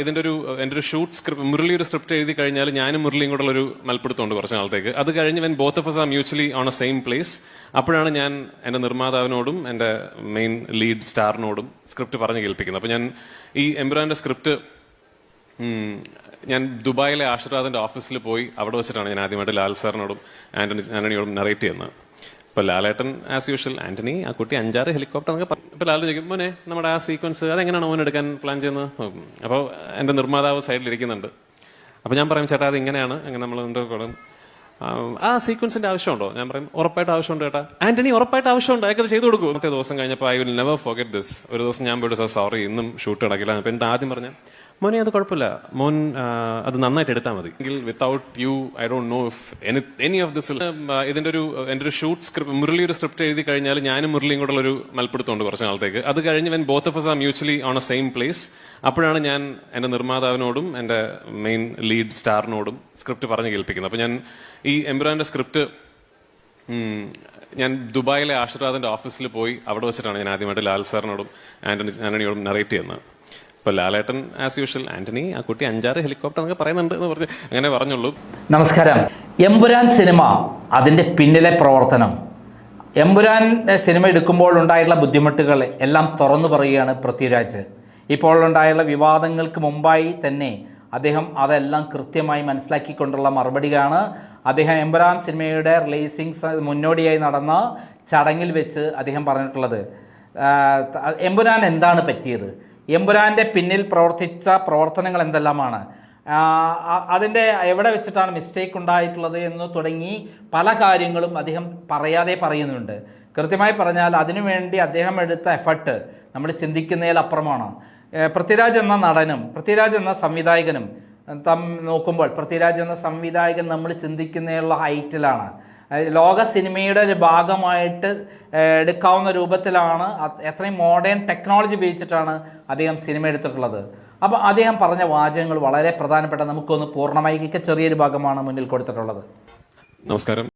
ഇതിന്റെ ഒരു എന്റെ ഒരു ഷൂട്ട് സ്ക്രിപ്റ്റ് മുരളി ഒരു സ്ക്രിപ്റ്റ് എഴുതി കഴിഞ്ഞാൽ ഞാനും മുരളിയും കൂടെ ഒരു മൽപ്പിടുത്തമുണ്ട് കുറച്ച് നാളത്തേക്ക്. അത് കഴിഞ്ഞ് when both of us are mutually on a same place അപ്പോഴാണ് ഞാൻ എന്റെ നിർമ്മാതാവിനോടും എന്റെ മെയിൻ ലീഡ് സ്റ്റാറിനോടും സ്ക്രിപ്റ്റ് പറഞ്ഞ് കേൾപ്പിക്കുന്നത്. അപ്പൊ ഞാൻ ഈ എംബ്രാന്റെ സ്ക്രിപ്റ്റ് ഞാൻ ദുബായിലെ ആശീർവാദിന്റെ ഓഫീസിൽ പോയി അവിടെ വെച്ചിട്ടാണ് ഞാൻ ആദ്യമായിട്ട് ലാൽ സാറിനോടും ആന്റണി ആന്റണിയോടും നറേറ്റ് ചെയ്യുന്നത്. ഇപ്പൊ ലാലേട്ടൻ ആസ് യൂഷ്വൽ ആന്റണി ആ കുട്ടി അഞ്ചാറ് ഹെലികോപ്റ്റർ എന്നൊക്കെ പറഞ്ഞു ഇപ്പൊ ലാലു ചോദിക്കും മോനെ നമ്മുടെ ആ സീക്വൻസ് അതെങ്ങനെയാണ് മോൻ എടുക്കാൻ പ്ലാൻ ചെയ്യുന്നത്? അപ്പോൾ എന്റെ നിർമ്മാതാവ് സൈഡിലിരിക്കുന്നുണ്ട് അപ്പൊ ഞാൻ പറയും ചേട്ടാ അത് ഇങ്ങനെയാണ് അങ്ങനെ നമ്മൾ എന്തൊക്കെ ആ സീക്വൻസിന്റെ ആവശ്യമുണ്ടോ? ഞാൻ പറയും ഉറപ്പായിട്ട് ആവശ്യമുണ്ട് ചേട്ടാ. ആന്റണി ഉറപ്പായിട്ട് ആവശ്യമുണ്ട്. അയാൾക്ക് അത് ചെയ്തു കൊടുക്കും. മറ്റേ ദിവസം കഴിഞ്ഞപ്പോൾ I will never forget this ഒരു ദിവസം ഞാൻ പോയിട്ട് സാർ സോറി ഇന്നും ഷൂട്ട് നടക്കില്ല. അപ്പൊ എന്നിട്ട് ആദ്യം പറഞ്ഞ മോനെ അത് കുഴപ്പമില്ല. മോൻ അത് നന്നായിട്ട് എടുത്താൽ മതി. എങ്കിൽ without you I don't know if any any of this ഇതിന്റെ ഒരു എന്റെ ഒരു ഷൂട്ട് സ്ക്രിപ്റ്റ് മുരളി ഒരു സ്ക്രിപ്റ്റ് എഴുതി കഴിഞ്ഞാൽ ഞാനും മുരളിയും കൂടെ ഒരു മൽപ്പിടുത്തുണ്ട് കുറച്ച് നാളത്തേക്ക്. അത് കഴിഞ്ഞ് when both of us are mutually on a same place അപ്പോഴാണ് ഞാൻ എന്റെ നിർമ്മാതാവിനോടും എന്റെ മെയിൻ ലീഡ് സ്റ്റാറിനോടും സ്ക്രിപ്റ്റ് പറഞ്ഞ് കേൾപ്പിക്കുന്നത്. അപ്പൊ ഞാൻ ഈ എംബ്രാന്റെ സ്ക്രിപ്റ്റ് ഞാൻ ദുബായിലെ ആശീർവാദിന്റെ ഓഫീസിൽ പോയി അവിടെ വെച്ചിട്ടാണ് ഞാൻ ആദ്യമായിട്ട് ലാൽ സാറിനോടും ആന്റണി ആന്റണിയോടും നറേറ്റ് ചെയ്യുന്നത്. ഇപ്പൊ ലാലേട്ടൻ ആസ് യൂഷ്വൽ ആന്റണി ആ കുട്ടി അഞ്ചാറ് ഹെലികോപ്റ്റർ എന്നൊക്കെ പറയുന്നുണ്ട് എന്ന് പറഞ്ഞ് അങ്ങനെ പറഞ്ഞുള്ളൂ. നമസ്കാരം. എമ്പുരാൻ സിനിമ അതിന്റെ പിന്നിലെ പ്രവർത്തനം. എമ്പുരാൻ സിനിമ എടുക്കുമ്പോൾ ഉണ്ടായിട്ടുള്ള ബുദ്ധിമുട്ടുകൾ എല്ലാം തുറന്നു പറയുകയാണ് പൃഥ്വിരാജ്. ഇപ്പോൾ ഉണ്ടായുള്ള വിവാദങ്ങൾക്ക് മുമ്പായി തന്നെ അദ്ദേഹം അതെല്ലാം കൃത്യമായി മനസ്സിലാക്കിക്കൊണ്ടുള്ള മറുപടിയാണ്. അദ്ദേഹം എമ്പുരാൻ സിനിമയുടെ റിലീസിംഗ് മുന്നോടിയായി നടന്ന ചടങ്ങിൽ വെച്ച് അദ്ദേഹം പറഞ്ഞിട്ടുള്ളത്. എമ്പുരാൻ എന്താണ് പറ്റിയത്? എമ്പുരാന്റെ പിന്നിൽ പ്രവർത്തിച്ച പ്രവർത്തനങ്ങൾ എന്തെല്ലാമാണ്? അതിന്റെ എവിടെ വെച്ചിട്ടാണ് മിസ്റ്റേക്ക് ഉണ്ടായിട്ടുള്ളത് എന്ന് തുടങ്ങി പല കാര്യങ്ങളും അദ്ദേഹം പറയാതെ പറയുന്നുണ്ട്. കൃത്യമായി പറഞ്ഞാൽ അതിനുവേണ്ടി അദ്ദേഹം എടുത്ത എഫർട്ട് നമ്മൾ ചിന്തിക്കുന്നതിലപ്പുറമാണ് പൃഥ്വിരാജ് എന്ന നടനും പൃഥ്വിരാജ് എന്ന സംവിധായകനും തം നോക്കുമ്പോൾ പൃഥ്വിരാജ് എന്ന സംവിധായകൻ നമ്മൾ ചിന്തിക്കുന്നതിലുള്ള ഹൈറ്റിലാണ് ലോക സിനിമയുടെ ഒരു ഭാഗമായിട്ട് എടുക്കാവുന്ന രൂപത്തിലാണ് എത്രയും മോഡേൺ ടെക്നോളജി ഉപയോഗിച്ചിട്ടാണ് അദ്ദേഹം സിനിമ എടുത്തിട്ടുള്ളത്. അപ്പോൾ അദ്ദേഹം പറഞ്ഞ വാചകങ്ങൾ വളരെ പ്രധാനപ്പെട്ട നമുക്കൊന്ന് പൂർണമായി ചെറിയൊരു ഭാഗമാണ് മുന്നിൽ കൊടുത്തിട്ടുള്ളത്. നമസ്കാരം.